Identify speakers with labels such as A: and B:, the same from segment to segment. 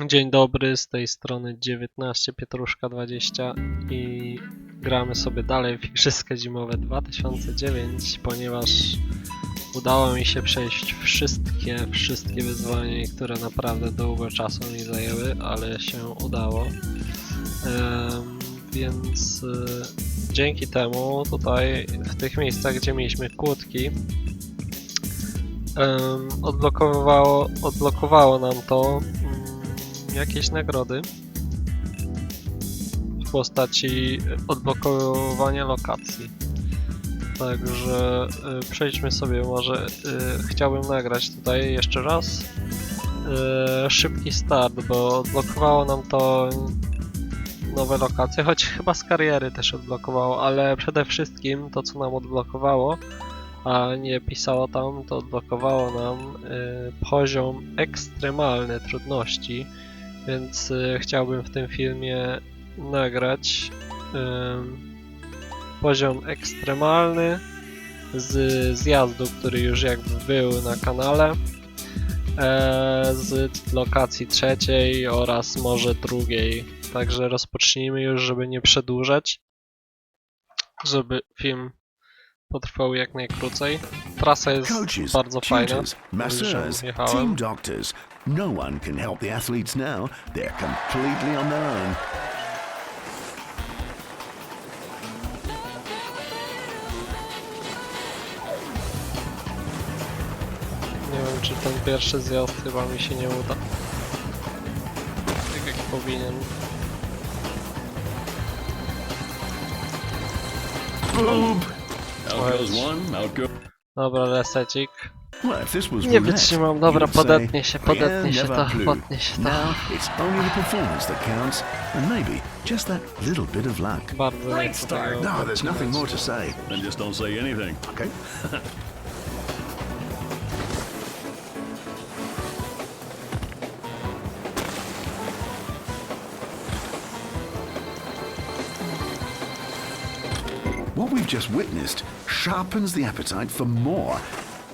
A: Dzień dobry, z tej strony 19 Pietruszka 20 i gramy sobie dalej w Igrzyska Zimowe 2009, ponieważ udało mi się przejść wszystkie, wszystkie wyzwania, które naprawdę długo czasu mi zajęły, ale się udało. Więc y, dzięki temu tutaj w tych miejscach, gdzie mieliśmy kłódki, em, odblokowało, odblokowało nam to jakieś nagrody w postaci odblokowania lokacji. Także y, przejdźmy sobie może. Y, chciałbym nagrać tutaj jeszcze raz y, szybki start, bo odblokowało nam to nowe lokacje, choć chyba z kariery też odblokowało, ale przede wszystkim to co nam odblokowało, a nie pisało tam, to odblokowało nam y, poziom ekstremalny trudności, więc y, chciałbym w tym filmie nagrać poziom ekstremalny z zjazdu, który już jakby był na kanale, e, z lokacji trzeciej oraz może drugiej. Także rozpocznijmy już, żeby nie przedłużać, żeby film potrwał jak najkrócej. Trasa jest
B: Coaches,
A: bardzo fajna.
B: tutors, masseurs,
A: jechałem.
B: team doctors. No one can help the athletes now. They're completely on their own.
A: Nie wiem, czy ten pierwszy zjazd chyba mi się nie uda. Tak jak powinien.
C: Out
A: Dobra, resecik.
B: Well, if this was
A: Nie wytrzymam, dobra, podetnie się,
B: "Rien
A: podetnie się to,
B: plu."
A: potnie się to.
B: Now it's only the No, there's
A: podcinać.
B: nothing more to say.
C: Then just don't say anything.
B: Okay. What we've just witnessed sharpens the appetite for more,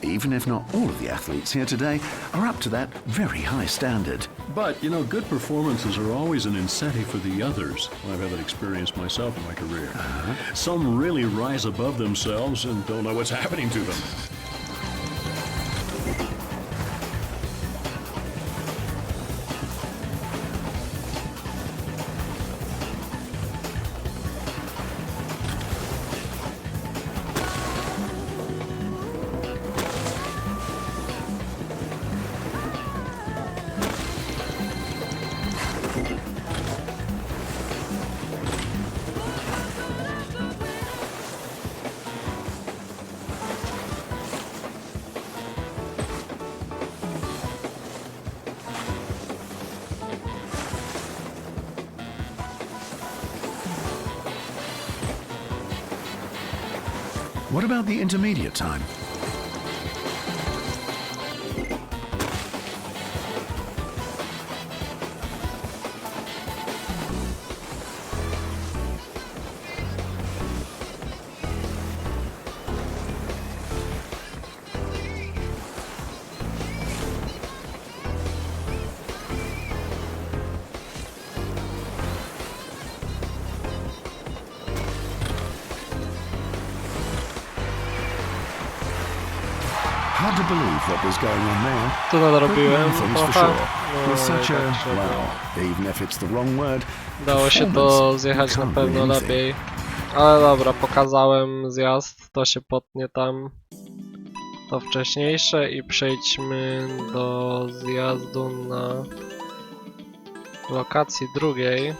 B: even if not all of the athletes here today are up to that very high standard.
C: But, you know, good performances are always an incentive for the others. I've had that experience myself in my career. Uh-huh. Some really rise above themselves and don't know what's happening to them.
B: What about the intermediate time? Believe what was going on there. But
A: nadrobiłem
B: thing's for
A: trochę.
B: sure. With such
A: i
B: a,
A: średnio.
B: well, even if it's the wrong word,
A: Dało się to zjechać na pewno lepiej. Ale dobra, pokazałem zjazd, to się potnie tam to wcześniejsze i przejdźmy do zjazdu na lokacji drugiej.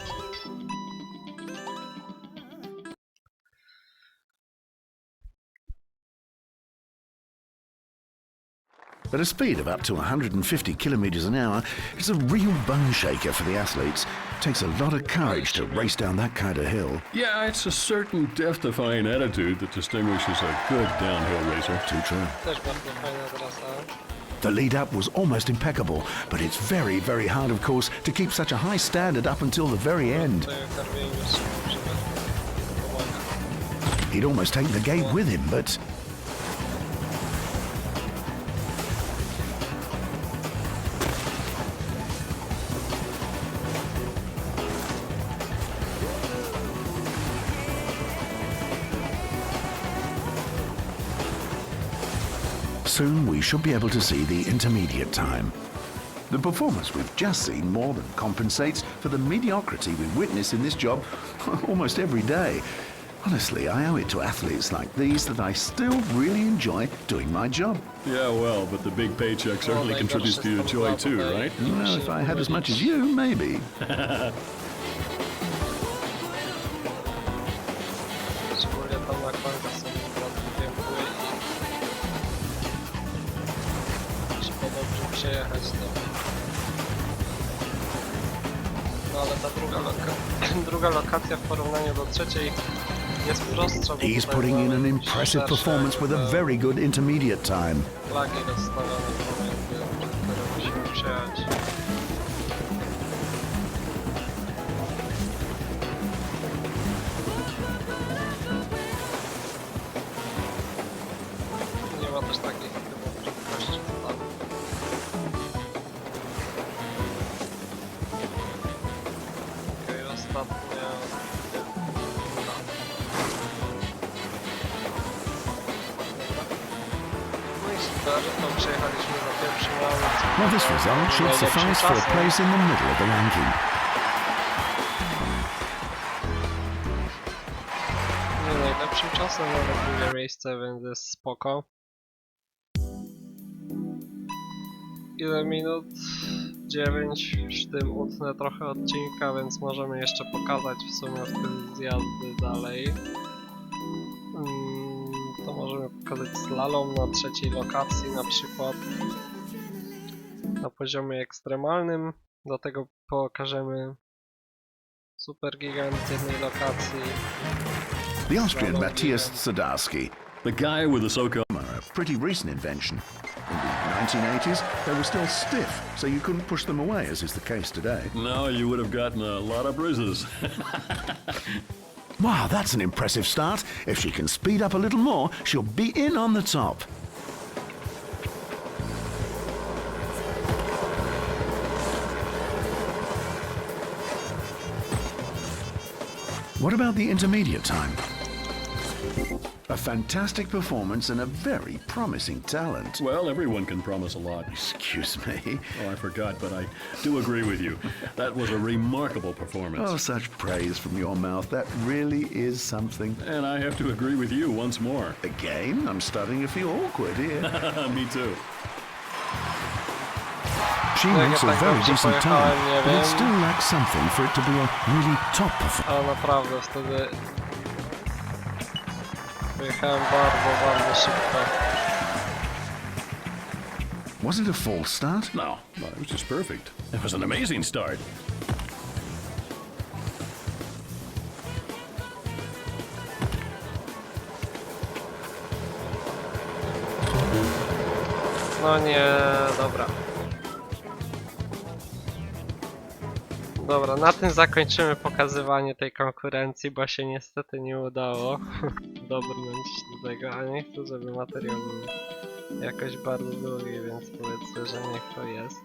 B: At a speed of up to 150 kilometers an hour, it's a real bone shaker for the athletes. takes a lot of courage to race down that kind of hill.
C: Yeah, it's a certain death-defying attitude that distinguishes a good downhill racer.
B: Too true.
A: Też bardzo fajna trasa.
B: The lead up was almost impeccable, but it's very, very hard, of course, to keep such a high standard up until the very end.
A: To karmienie pomaga.
B: He'd almost taken the gate with him, but Soon we should be able to see the intermediate time. The performance we've just seen more than compensates for the mediocrity we witness in this job almost every day. Honestly, I owe it to athletes like these that I still really enjoy doing my job.
C: Yeah, well, but the big paycheck certainly contributes to your joy too, right?
B: Well, if I had as much as you, maybe.
A: ale ta druga, loka druga lokacja w porównaniu do trzeciej jest prostsza, bo
B: He's
A: tutaj
B: putting in
A: mamy
B: an impressive
A: szersze,
B: performance with a
A: e,
B: very good intermediate time.
A: flagi rozstawione które musimy przejechać.
B: Well, this result should suffice for a place in the middle of the ranking.
A: Nie najlepszym czasem, ale drugie miejsce, więc jest spoko. Ile minut? 9. Przy tym utnę trochę odcinka, więc możemy jeszcze pokazać w sumie w tym zjazdy dalej. Mm, To możemy pokazać slalom na trzeciej lokacji na przykład. Na poziomie ekstremalnym. Do tego pokażemy super gigant z jednej lokacji.
B: The Austrian Matthias Zadarski,
C: The guy with the so-called
B: a pretty recent invention. In the 1980s, they were still stiff, so you couldn't push them away, as is the case today.
C: No, you would have gotten a lot of bruises.
B: Wow, that's an impressive start. If she can speed up a little more, she'll be in on the top. What about the intermediate time? A fantastic performance and a very promising talent.
C: well, everyone can promise a lot.
B: Excuse me.
C: Oh, I forgot, but I do agree with you. That was a remarkable performance.
B: Oh, such praise from your mouth. That really is something.
C: And I have to agree with you once more.
B: Again, I'm starting to feel awkward here.
C: Me too.
B: She
A: No,
B: makes a
A: tak
B: very decent
A: pojechałem,
B: time,
A: nie
B: but it still lacks something for it to be a really top performance.
A: Ale naprawdę wtedy pojechałem bardzo, bardzo szybko.
B: Was it a false start?
C: No, no, it was just perfect. It was an amazing start.
A: No nie, dobra. Dobra, na tym zakończymy pokazywanie tej konkurencji, bo się niestety nie udało dobrnąć do tego, a nie chcę, żeby materiał był jakoś bardzo długi, więc powiedzmy, że niech to jest.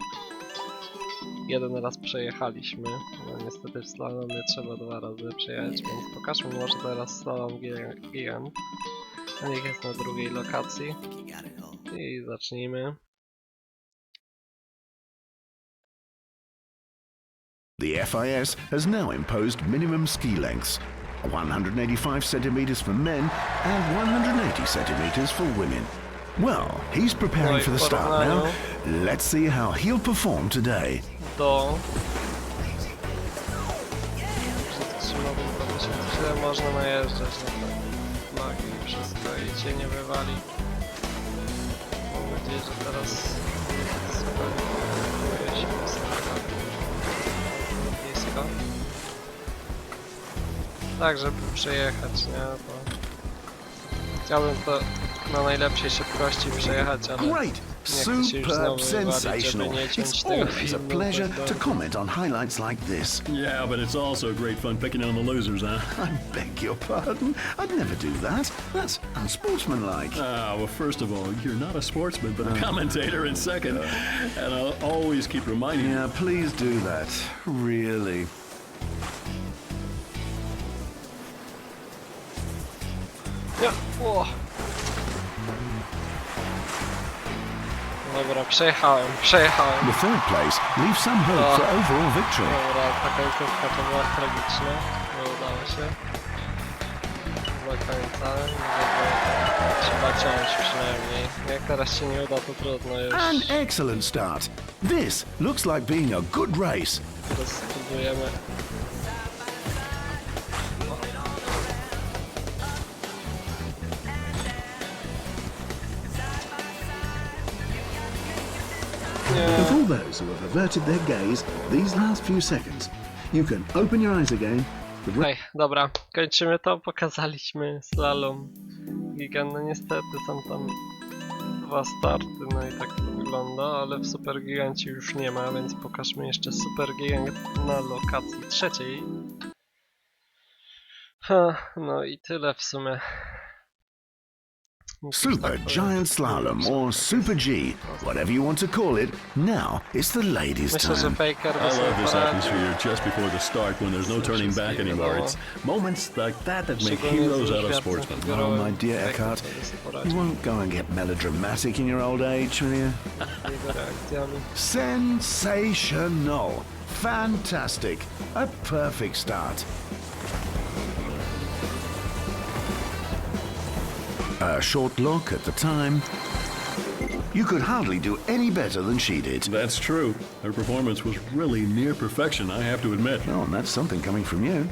A: Jeden raz przejechaliśmy, no niestety w slalomie trzeba dwa razy przejechać, więc pokażmy może teraz slalom. A niech jest na drugiej lokacji. I zacznijmy.
B: The FIS has now imposed minimum ski lengths 185 centimeters for men and 180 centimeters for women. Well, he's preparing for the start now. Let's see how he'll perform today.
A: do przytrzymałbym to myśleć, można najeżdżać na te flagi i wszystko i cię nie wywali. Mam nadzieję, że teraz się blisko. Tak, żeby przejechać, nie? Bo chciałbym to na najlepszej szybkości przejechać, ale
B: Great!
A: Nie chcę się już znowu
B: Superb, sensational.
A: żeby nie ciąć
B: It's always a pleasure to comment on highlights like this.
C: Yeah, but it's also great fun picking on the losers, huh?
B: I beg your pardon. I'd never do that. That's unsportsmanlike.
C: Ah, well, first of all, you're not a sportsman, but a commentator, and second, and I'll always keep reminding you.
B: Yeah, please do that. Really.
A: Nie, o. Dobra, przejechałem, przejechałem.
B: The third place leaves some hope for overall victory.
A: Dobra, ta końcówka to była tragiczna. Nie udało się. Żeby Trzeba ciąć przynajmniej. Jak teraz się nie uda, to trudno już.
B: An excellent start. This looks like being a good race.
A: To spróbujemy.
B: Those who have averted their gaze these last few seconds, you can open your eyes again.
A: Dobra, kończymy to. Pokazaliśmy slalom gigant. No niestety są tam dwa starty, no i tak to wygląda, ale w Super Gigancie już nie ma, więc pokażmy jeszcze Super Gigant na lokacji trzeciej. Ha, no i tyle w sumie. Musisz
B: Super Giant. Slalom or Super G, whatever you want to call it, now it's the ladies'
A: Myślę, że
B: time.
A: Faker
C: I
A: by sobie
C: love this
A: poradził.
C: atmosphere just before the start when there's no turning back anymore. It's moments like that that make heroes out of sportsmen.
A: figurowym.
B: Oh, my dear Eckhart,
A: sobie sobie
B: You won't go and get melodramatic in your old age, will you?
A: z jego reakcjami.
B: Sensational. Fantastic. A perfect start. A short look at the time. You could hardly do any better than she did.
C: That's true. Her performance was really near perfection, I have to admit.
B: Oh, and that's something coming from you.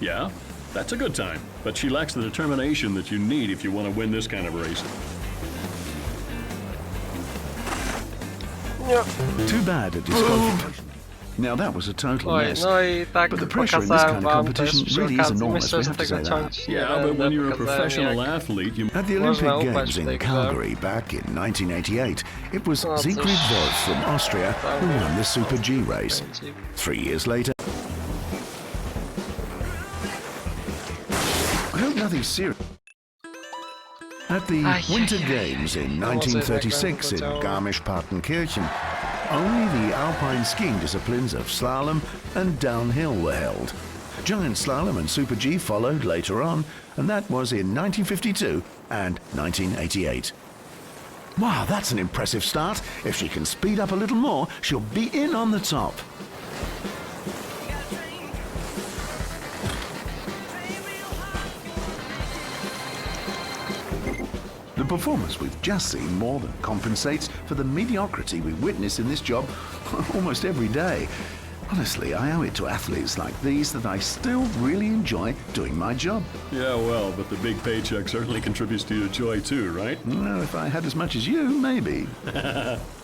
C: Yeah, that's a good time. But she lacks the determination that you need if you want to win this kind of race.
A: Nie.
B: Too bad at disqualification. Now that was a total
A: Oj,
B: mess.
A: no i tak
B: But the pressure in this kind of competition really is enormous, we have to say that.
C: Yeah, but when you're a professional athlete, you
B: At the Olympic Games in. Calgary back in 1988, it was Siegfried
A: cóż.
B: Wolf from Austria who won the Super G race. Three years later, I hope serious. At the
A: Ai,
B: Winter
A: ai, ai,
B: Games in
A: No, może jednak
B: 1936 in Garmisch-Partenkirchen, only the alpine skiing disciplines of slalom and downhill were held. Giant slalom and Super G followed later on, and that was in 1952 and 1988. Wow, that's an impressive start. If she can speed up a little more, she'll be in on the top. Performance we've just seen more than compensates for the mediocrity we witness in this job almost every day. Honestly, I owe it to athletes like these that I still really enjoy doing my job.
C: Yeah, well, but the big paycheck certainly contributes to your joy too, right?
B: Well, if I had as much as you, maybe.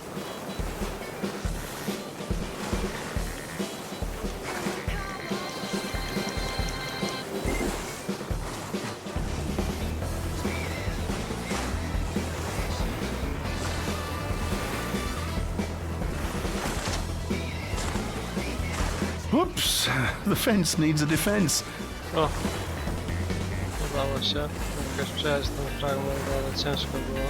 B: Whoops! The fence needs a defense.
A: O, udało się. Jakoś przejechać ten fragment, ale ciężko było.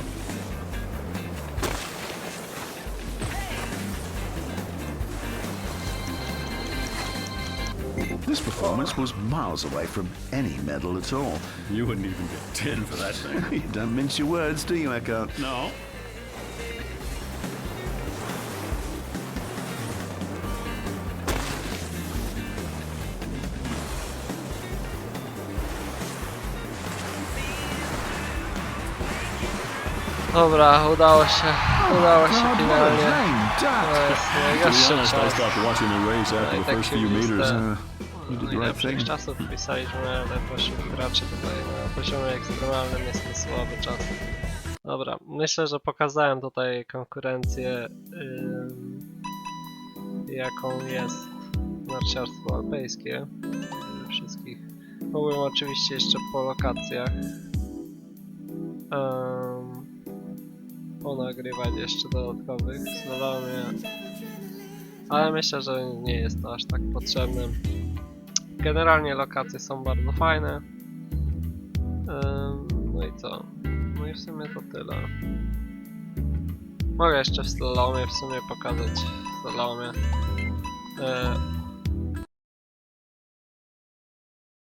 B: This performance was miles away from any medal at all.
C: You wouldn't even get 10 for that thing.
B: You don't mince your words, do you, Eckhart?
C: No.
A: Dobra, udało się. Udało się
B: what a
A: finalnie.
B: lame
A: To
B: duck!
A: jest
C: To
A: najgorszy
C: be honest, I
A: tak się listę. Najlepszych czasów wpisaliśmy, ale pośród graczy tutaj na poziomie ekstremalnym jest to słaby czas. Dobra, myślę, że pokazałem tutaj konkurencję, ym, jaką jest narciarstwo alpejskie. Yy, Wszystkich. Mogłem oczywiście jeszcze po lokacjach ym, ponagrywać jeszcze dodatkowych slalomie, ale myślę, że nie jest to aż tak potrzebne. Generalnie lokacje są bardzo fajne. No i co? No i w sumie to tyle. Mogę jeszcze w slalomie w sumie pokazać w slalomie.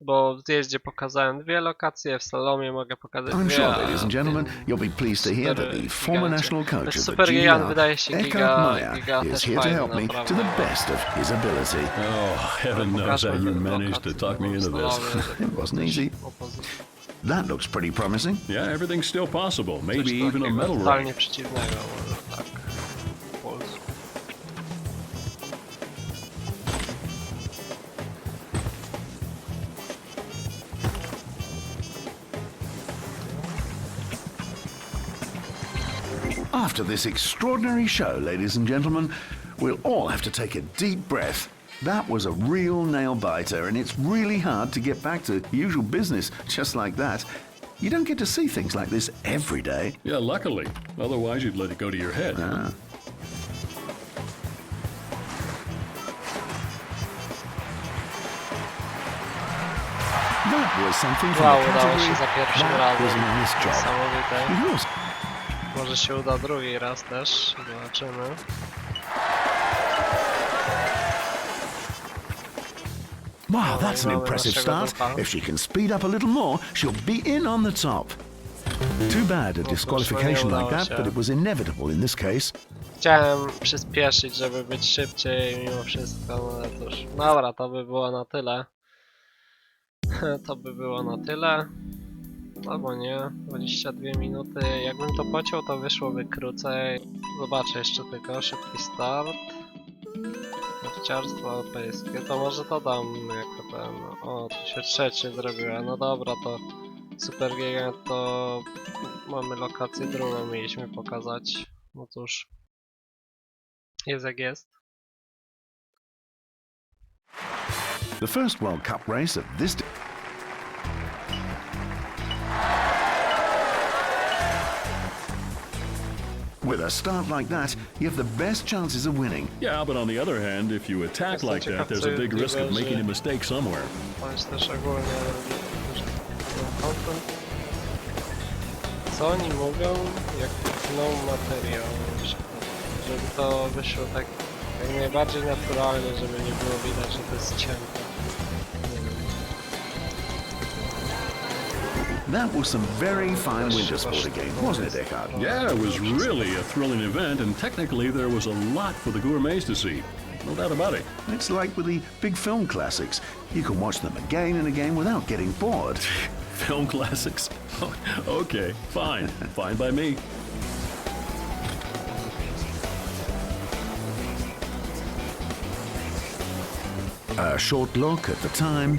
A: Bo w zjeździe pokazałem dwie lokacje, w slalomie mogę pokazać
B: I'm
A: dwie.
B: sure, ladies and gentlemen, you'll be pleased to hear that the former national coach of the
A: super gigant
B: GR,
A: wydaje się
B: Eckhart
A: giga,
B: Meyer,
A: giga
B: is
A: też
B: here to
A: fajny
B: help me to
A: naprawdę.
B: the best of his ability.
C: Oh, heaven knows how you managed to talk me into this.
A: żeby
B: It wasn't easy.
A: opozycja.
B: That looks pretty promising.
C: Yeah, everything's still possible. Maybe
A: Coś
C: even a
A: takiego
C: medal
A: Totalnie
C: race.
A: przeciwnego, może tak.
B: After this extraordinary show, ladies and gentlemen, we'll all have to take a deep breath. That was a real nail biter, and it's really hard to get back to usual business just like that. You don't get to see things like this every day.
C: Yeah, luckily. Otherwise, you'd let it go to your head. Ah.
B: That was something from
A: Wow,
B: the
A: udało
B: category.
A: się za
B: That was a nice job.
A: Niesamowite.
B: It was.
A: Może się uda drugi raz też. Zobaczymy.
B: Wow, that's an impressive start. If she can speed up a little more, she'll be in on the top. Too bad a disqualification
A: nie
B: like that, but it was inevitable in this case.
A: Chciałem przyspieszyć, żeby być szybciej mimo wszystko, no ale cóż. Dobra, to by było na tyle. To by było na tyle. Albo nie. 22 minuty. Jakbym to pociął, to wyszłoby krócej. Zobaczę jeszcze tylko szybki start. Narciarstwo europejskie. To może to dam jako ten. O, tu się trzecie zrobiła. No dobra, to Super Gigant to mamy lokację drugą mieliśmy pokazać. No cóż. Jest jak jest.
B: The first World Cup race of this. With a start like that, you have the best chances of winning.
C: Yeah, but on the other hand, if you attack
A: Jestem
C: like that, there's a big risk of making a
A: uh,
C: mistake somewhere.
A: Bądź też ogólnie że ten content. Co oni mówią, jak tną materiał, żeby to wyszło tak jak najbardziej naturalnie, żeby nie było widać, że to jest cięte.
B: That was some very fine winter sport game, wasn't it, Eckhart?
C: Yeah, it was really a thrilling event, and technically there was a lot for the gourmets to see. No doubt about it.
B: It's like with the big film classics. You can watch them again and again without getting bored.
C: Film classics. okay, fine. fine by me.
B: A short look at the time.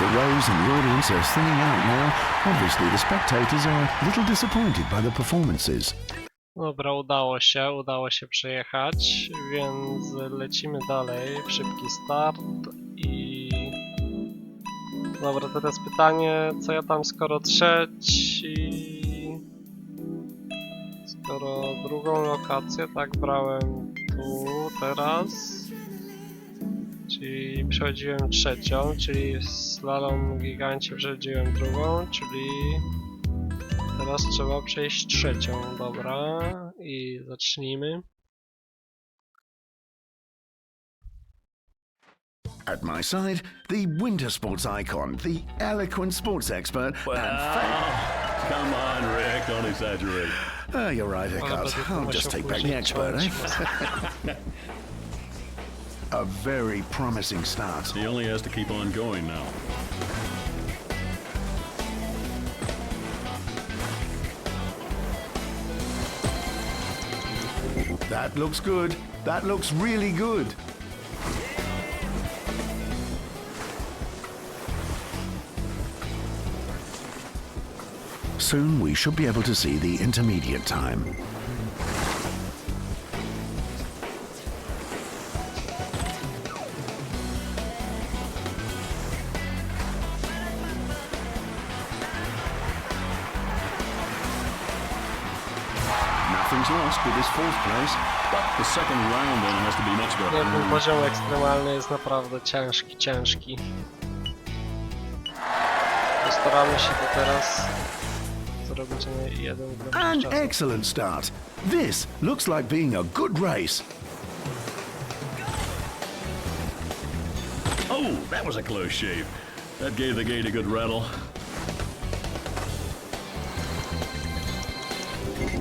B: The in the audience are out now. Obviously, the spectators are a little disappointed by the performances.
A: Dobra, udało się, udało się przejechać, więc lecimy dalej. Szybki start i... Dobra, teraz pytanie, co ja tam skoro trzeci... Skoro drugą lokację tak brałem tu, teraz... Czyli przechodziłem trzecią, czyli w slalom gigancie przechodziłem drugą, czyli Teraz trzeba przejść trzecią, dobra. I zacznijmy.
B: At my side, the winter sports icon, the eloquent sports expert, and fa-
C: Come on, Rick, don't exaggerate.
B: Ah, you're right, Eckhart. I'll just take back the expert, eh? A very promising start.
C: He only has to keep on going now.
B: That looks good. That looks really good. Soon we should be able to see the intermediate time.
A: Nie,
C: better.
A: ten poziom ekstremalny jest naprawdę ciężki, ciężki. Postaramy się to teraz zrobić na jeden
B: An
A: gromszy czas.
B: excellent start. This looks like being a good race.
C: Oh, that was a close shave. That gave the gate a good rattle.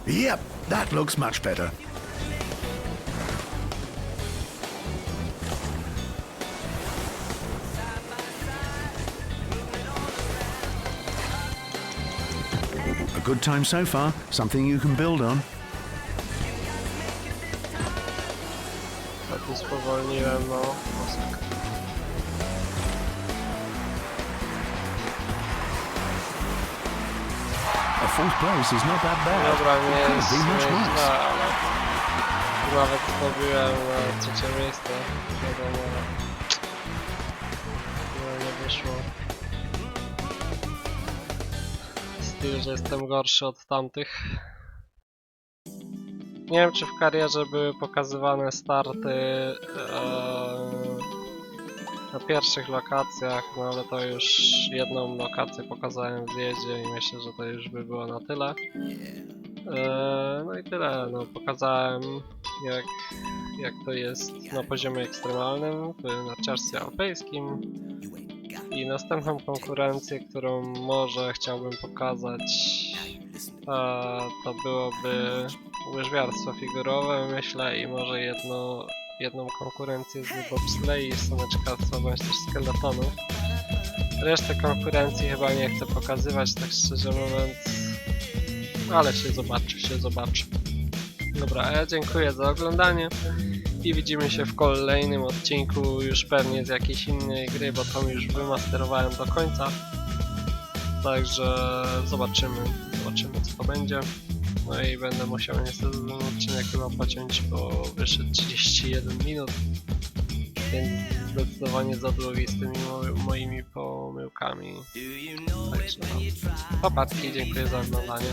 B: Yep, that looks much better. Good time so far, something you can build on.
A: Ja tu spowolniłem, no. Mocno.
B: A fourth place is not that bad.
A: Dobra, nie
B: Could
A: jest,
B: be
A: nie
B: much
A: jest
B: worse.
A: źle, ale nawet zdobyłem e, trzecie miejsce. Wiadomo, ale no, nie wyszło. Styl, że jestem gorszy od tamtych. Nie wiem, czy w karierze były pokazywane starty e, na pierwszych lokacjach, no ale to już jedną lokację pokazałem w zjeździe i myślę, że to już by było na tyle. Eee, no i tyle, no pokazałem jak, jak to jest na poziomie ekstremalnym w narciarstwie alpejskim i następną konkurencję, którą może chciałbym pokazać e, to byłoby łyżwiarstwo figurowe myślę i może jedno, jedną konkurencję z bobsleigh, saneczkarstwa bądź też skeletonów. Resztę konkurencji chyba nie chcę pokazywać, tak szczerze mówiąc. Ale się zobaczy, się zobaczy. Dobra, a ja dziękuję za oglądanie i widzimy się w kolejnym odcinku już pewnie z jakiejś innej gry, bo tą już wymasterowałem do końca. Także zobaczymy, zobaczymy co to będzie. No i będę musiał niestety ten odcinek chyba pociąć, bo wyszedł 31 minut. Więc zdecydowanie za długi z tymi mo- moimi pomyłkami. Także no. Popatki, dziękuję za oglądanie.